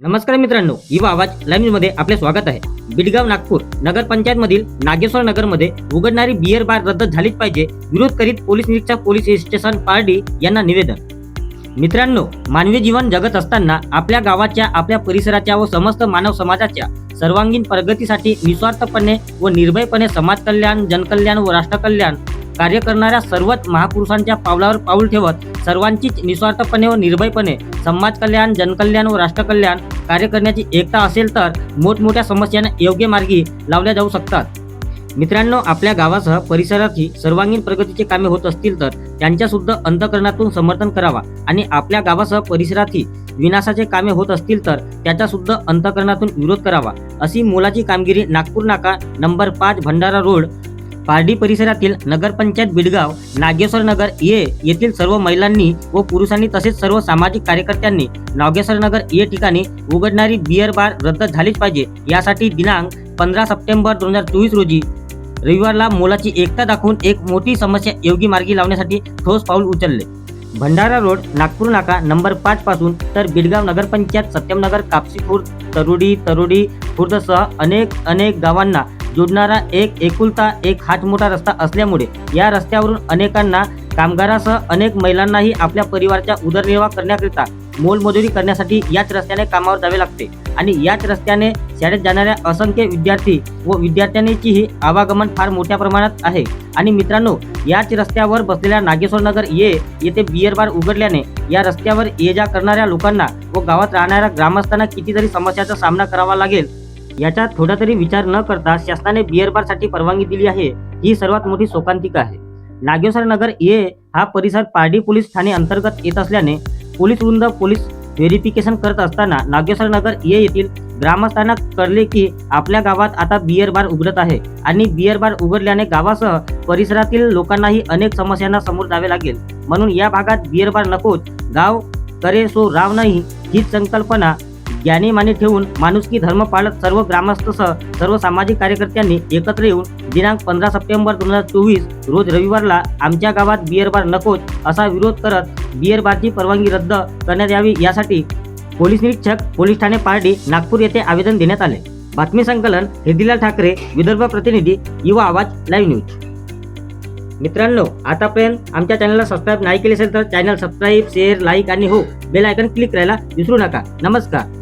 नमस्कार मित्रांनो युवा आवाज लाईव्हमध्ये आपले स्वागत आहे. बिडगाव नागपूर नगरपंचायत मधील नागेश्वर नगरमध्ये उघडणारी बियर बार रद्द झालीच पाहिजे विरोध करीत पोलीस निरीक्षक पोलीस स्टेशन पारडी यांना निवेदन. मित्रांनो मानवी जीवन जगत असताना आपल्या गावाच्या आपल्या परिसराच्या व समस्त मानव समाजाच्या सर्वांगीण प्रगतीसाठी निस्वार्थपणे व निर्भयपणे समाज कल्याण जनकल्याण व राष्ट्रकल्याण कार्य करणाऱ्या सर्वच महापुरुषांच्या पावलावर पाऊल ठेवत सर्वांचीच निस्वार्थपणे व निर्भयपणे समाज कल्याण जनकल्याण व राष्ट्रकल्याण कार्य करण्याची एकता असेल तर मोठमोठ्या समस्यांना योग्य मार्गी लावल्या जाऊ शकतात. मित्रांनो आपल्या गावासह परिसरातही सर्वांगीण प्रगतीचे कामे होत असतील तर त्यांच्यासुद्धा अंतकरणातून समर्थन करावा आणि आपल्या गावासह परिसरातही विनाशाचे कामे होत असतील तर त्याच्यासुद्धा अंतकरणातून विरोध करावा अशी मोलाची कामगिरी नागपूर नाका नंबर पाच भंडारा रोड पारडी परिसरातील नगरपंचायत बिडगाव नागेश्वर नगर ये येथील सर्व महिलांनी व पुरुषांनी तसेच सर्व सामाजिक कार्यकर्त्यांनी नागेश्वर नगर ये ठिकाणी उघडणारी बिअर बार रद्द झालीच पाहिजे. यासाठी दिनांक पंधरा सप्टेंबर दोन हजार चोवीस रोजी रविवारला मोलाची एकता दाखवून एक मोठी समस्या योगी मार्गी लावण्यासाठी ठोस पाऊल उचलले. भंडारा रोड नागपूर नाका नंबर पाच पासून तर बिडगाव नगरपंचायत सत्यमनगर कापसी खुर्द तरुडी तरुडी खुर्दसह अनेक अनेक गावांना जोडणारा एक एकुलता एक हात मोठा रस्ता असल्यामुळे या रस्त्यावरून अनेकांना कामगारासह अनेक महिलांनाही आपल्या परिवाराचा उदरनिर्वाह करण्याकरिता मोलमजुरी करण्यासाठी याच रस्त्याने कामावर जावे लागते. आणि याच रस्त्याने शाळेत जाणाऱ्या असंख्य विद्यार्थी व विद्यार्थ्यांचीही आवागमन फार मोठ्या प्रमाणात आहे. आणि मित्रांनो याच रस्त्यावर बसलेल्या नागेश्वर नगर ये येथे बियर बार उघडल्याने या रस्त्यावर ये जा करणाऱ्या लोकांना व गावात राहणाऱ्या ग्रामस्थांना कितीतरी समस्याचा सामना करावा लागेल. याचा थोडा तरी विचार न करता शासनाने बियर बारसाठी परवानगी दिली आहे. ही सर्वात मोठी शोकांतिका आहे. नागेश्वर नगर ये हा परिसर पारडी पोलीस ठाणे अंतर्गत येत असल्याने पोलीस वृंद पोलीस व्हेरिफिकेशन करत असताना नागेश्वर नगर ये येथील ग्रामस्थांना कळले की आपल्या गावात आता बियर बार उघडत आहे आणि बियर बार उघडल्याने गावासह परिसरातील लोकांनाही अनेक समस्यांना समोर जावे लागेल. म्हणून या भागात बियर बार नकोच. गाव करे सो राव नाही हीच संकल्पना ज्ञानीमानी ठेवून माणुसकी धर्म पाळत सर्व ग्रामस्थसह सर्व सामाजिक कार्यकर्त्यांनी एकत्र येऊन दिनांक पंधरा सप्टेंबर दोन हजार चोवीस रोज रविवारला आमच्या गावात बियर बार नकोच असा विरोध करत बियर बारची परवानगी रद्द करण्यात यावी यासाठी पोलीस निरीक्षक पोलीस ठाणे पारडी नागपूर येथे आवेदन देण्यात आले. बातमी संकलन हेदिलाल ठाकरे विदर्भ प्रतिनिधी युवा आवाज लाईव्ह न्यूज मित्रांनो आतापर्यंत आमच्या चॅनलला सबस्क्राईब नाही केले असेल तर चॅनल सबस्क्राईब शेअर लाईक आणि हो बेल आयकन क्लिक करायला विसरू नका. नमस्कार.